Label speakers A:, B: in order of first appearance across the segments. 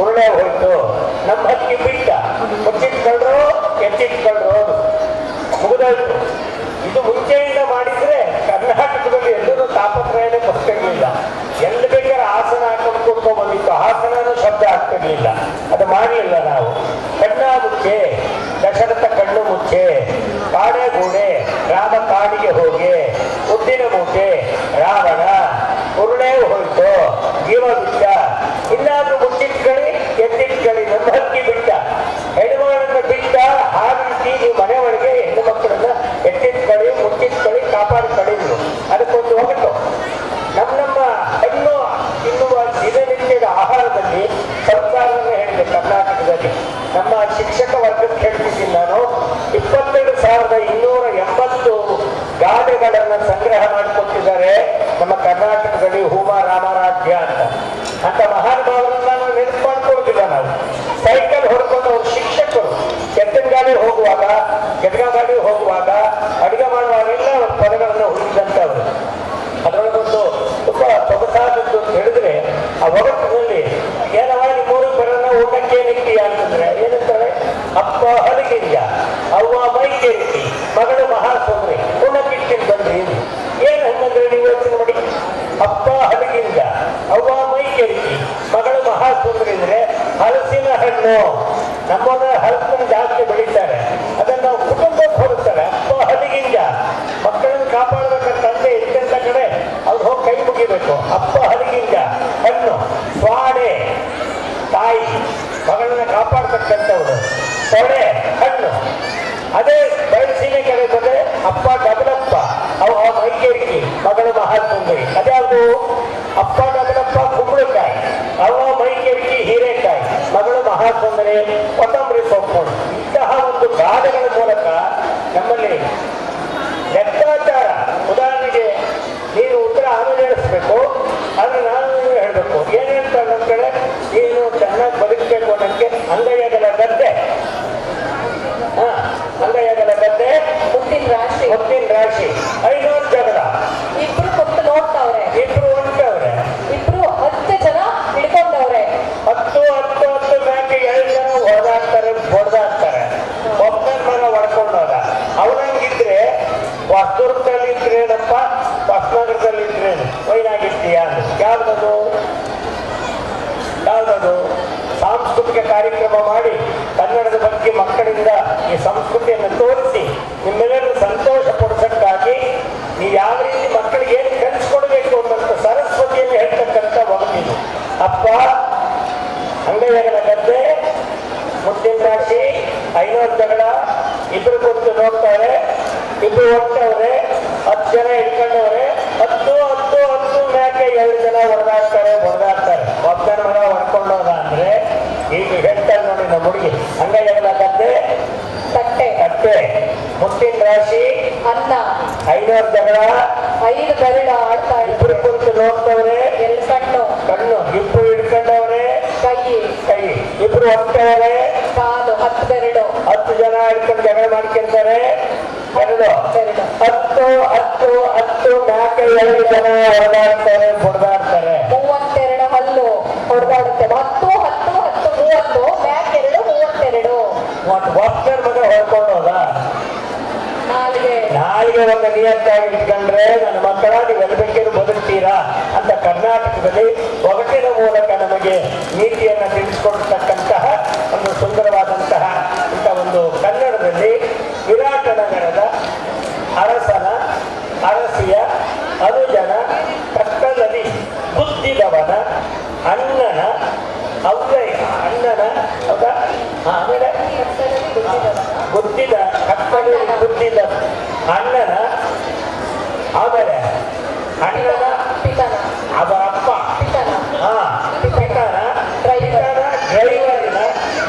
A: ಉರುಳೆ ಹೋಯ್ತು ನಮ್ಮ ಹಕ್ಕಿ ಬಿಟ್ಟ ಮುಚ್ಚಿಟ್ಕೊಂಡ್ರು ಎಚ್ಚಿಟ್ಕೊಂಡ್ರು ಅದು. ಮುಗಿದೋಯ್ತು. ಇದು ಮುಂಚೆಯಿಂದ ಮಾಡಿದ್ರೆ ಕರ್ನಾಟಕದಲ್ಲಿ ಎಲ್ಲರೂ ತಾಪತ್ರಯನೇ ಬರ್ತಿರ್ಲಿಲ್ಲ ಎಲ್ಲಿ ಬೇಕಾದ್ರೆ ಆಸನ ಹಾಕೊಂಡು ಕೂತ್ಕೊಂಡ್ ಬಂದಿತ್ತು. ಹಾಸನನೂ ಶಬ್ದ ಆಗ್ತಿರ್ಲಿಲ್ಲ. ಅದು ಮಾಡಲಿಲ್ಲ ನಾವು. ಕಣ್ಣ ಮುಚ್ಚೆ, ದಶರಥ ಕಣ್ಣು ಮುಚ್ಚೆ, ಕಾಡೆ ಗೂಡೆ, ರಾಮ ಕಾಡಿಗೆ ಹೋಗಿ, ಉದ್ದಿನ ಮೂಟೆ, ರಾವಣ, ಉರುಳೇ ಹೋಯ್ತು ಜೀವ ಬಿಟ್ಟ எல்லாரும் ಆ ಒಗಟ್ಟಿನಲ್ಲಿ ಮೂರು ಬರೋಣ ಊಟಕ್ಕೆ ನಿಂತೀಯ ಅಂತಂದ್ರೆ ಏನಂತಾರೆ? ಅಪ್ಪ ಹಲಗಿರಿಯ ಅವ್ವ ಮೈಕೇರಿಸಿ ಮಗಳು ಮಹಾಸ್ವಾಮಿ ಉಣ್ಣಕ್ಕಿಟ್ಟಿನ ಬಂದ್ರಿ ಏನು ಹಂಗಂದ್ರೆ ನೀವು ಯೋಚನೆ ಮಾಡಿ. ಅಪ್ಪ ಹಲಗಿರಿಯ ಅವ್ವ ಮೈಕೇರಿಸಿ ಮಗಳು ಮಹಾಸ್ವಾಮಿ ಅಂದ್ರೆ ಹಲಸಿನ ಹಣ್ಣು. ನಮ್ಮದ ಮಗಳನ್ನ ಕಾಪಾಡ್ತಕ್ಕಂಥವ್ರು. ತೊಡೆ ಹಣ್ಣು ಅದೇ ಬಯಸಿಗೆ ಕಡೆ ಬಂದ್ರೆ ಅಪ್ಪ ಡಬಲಪ್ಪ ಅವ ಅವ ಮೈಕೇರಿಕಿ ಮಗಳು ಮಹಾಸುಂದರಿ ಅದ್ಯಾವುದು?
B: ಮುತ್ತಿನ ರಾಶಿ
A: ಐನೂರು ಜಗಳ.
B: ಇಬ್ರು ಕೊಟ್ಟು ನೋಡ್ತಾವ್ರೆ.
A: ಇಬ್ರು ಹೊಂಟವ್ರೆ.
B: ಇಬ್ರು ಹತ್ತು ಜನ ಹಿಡ್ಕೊಂಡವ್ರೆ.
A: ಹತ್ತು ಹತ್ತು ಹತ್ತು ಬ್ಯಾಂಕ್ ಎರಡು ಜನ ಹೊಡೆದಾಡ್ತಾರೆ ಹೊಡೆದಾಡ್ತಾರೆ ಒಬ್ಬನ ಮನ ಹೊಡ್ಕೊಂಡವ್ರ. ಅವನಂಗಿದ್ರೆ ವಸ್ತುರ್ಗದಲ್ಲಿ ಇದ್ರೇನಪ್ಪ ಹೊಸನಗರದಲ್ಲಿ ಇದ್ರೇನು ವೈನಾಗಿರ್ತೀಯ ಯಾವ್ದದು ಯಾವ್ದದು ಸಾಂಸ್ಕೃತಿಕ ಕಾರ್ಯಕ್ರಮ ಮಾಡಿ ರಾಶಿ ಐನೂರು ಜಗಳ ಇಬ್ರು ಕುರಿತು ನೋಡ್ತಾರೆ. ಇಬ್ರು ಹೋಗ್ತಾವ್ರೆ ಹತ್ತು ಜನ ಇಟ್ಕೊಂಡವ್ರೆ ಹತ್ತು ಹತ್ತು ಹತ್ತು ಮ್ಯಾಕೆ ಎರಡು ಜನ ಹೊಡೆದಾಡ್ತಾರೆ ಹೊಡೆದಾಡ್ತಾರೆ ಒಬ್ಬನ ಮಗ ಹೊಡ್ಕೊಂಡೋದ ಅಂದ್ರೆ ಈಗ ಹೇಳ್ತಾರೆ ನೋಡಿ ನಮ್ಮ ಹುಡುಗಿ. ಹಂಗೆ ಎಲ್ಲ ಕತ್ತೆ
B: ತಟ್ಟೆ.
A: ಕತ್ತೆ ಮುಟ್ಟಿನ ರಾಶಿ
B: ಅನ್ನ.
A: ಐನೂರು ಜಗಳ
B: ಐದು ಬೆರಳು ಆಡ್ತಾ
A: ಇಬ್ರು ಕುರಿತು ನೋಡ್ತವ್ರೆ.
B: ಎಲ್ಲಿ ಕಣ್ಣು?
A: ಕಣ್ಣು. ಇಬ್ರು ಹಿಡ್ಕೊಂಡವ್ರೆ.
B: ಕೈ.
A: ಕೈ. ಇಬ್ರು ಹೊಟ್ಟವ್ರೆ
B: ಹತ್ತು
A: ಜನ ಇಟ್ಕೊಂಡು ಜಗಳ ಮಾಡ್ಕೊಂತಾರೆ. ಎರಡು. ಹತ್ತು ಹತ್ತು ಹತ್ತು ನಾಲ್ಕು ಎರಡು ಜನ ಹೊಡೆದಾಡ್ತಾರೆ ಹೊಡೆದಾಡ್ತಾರೆ
B: ಮೂವತ್ತೆರಡು ಹಲ್ಲು ಹೊಡೆದಾಡುತ್ತೆ ಹತ್ತು ಹತ್ತು ಹತ್ತು ಮೂವತ್ತು ಎರಡು ಮೂವತ್ತೆರಡು.
A: ಒಂದು ಒಬ್ಬರ ಮಗ ಹೊಡ್ಕೊಂಡು ಹೋದ
B: ನಾಲ್ಗೆ
A: ನಾಳೆಗೆ ಒಂದು ನಿಯತ್ತಾಗಿ ಇಟ್ಕೊಂಡ್ರೆ ನನ್ನ ಮಕ್ಕಳ ನೀವು ಎಲ್ಲಿ ಬೇಕಿದ್ರು ಬದುಕ್ತೀರಾ ಅಂತ ಕರ್ನಾಟಕದಲ್ಲಿ ಒಗಟಿನ ಮೂಲಕ ನಮಗೆ ನೀತಿಯನ್ನು ತಿಳಿಸಿಕೊಡ್ತಕ್ಕಂತಹ ಅಣ್ಣನ ಅಣ್ಣನ ಆಮೇಲೆ ಬುದ್ಧಿದ ಕತ್ತಲು ಬುದ್ಧಿದ ಅಣ್ಣನ, ಆಮೇಲೆ ಅಣ್ಣನ ಅವರ ಅಪ್ಪ, ಹಾ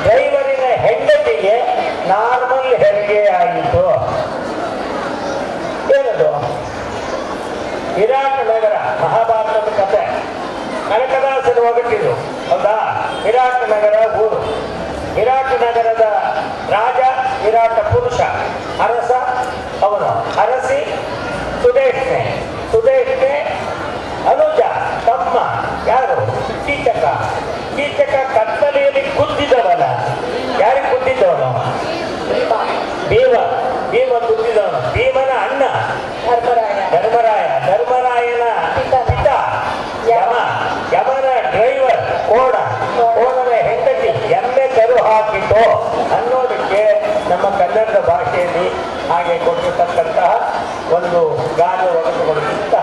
A: ಡ್ರೈವರಿನ ಹೆಂಡತಿಗೆ ಹೆರಿಗೆ ಆಯಿತು ನಗರ, ಮಹಾಭಾರತದ ಕಥೆ ಕನಕದಾಸನ ಒಗಟಿದು ಹೌದಾ ವಿರಾಟ್ ನಗರ ಊರು ವಿರಾಟ್ ನಗರದ ರಾಜ ವಿರಾಟ ಪುರುಷ, ಅರಸ ಅವನು. ಅರಸಿ ಸುದೇಶ್ನೆ. ಸುದೇಶ್ನೆ ಅನುಜ, ತಮ್ಮ. ಯಾರು? ಕೀಚಕ. ಕೀಚಕ ಕತ್ತಲೆಯಲ್ಲಿ ಕುದ್ದಿದ್ದವನ ಯಾರಿಗೆ ಕುದ್ದಿದ್ದವನು ಭೀಮ. ಭೀಮ ಕುದ್ದಿದವನು ಭೀಮನ ಅಣ್ಣ. ಕೊಟ್ಟಿರ್ತಕ್ಕಂತಹ ಒಂದು ಗಾನ ಒದಗಿಸಿಕೊಡುತ್ತೆ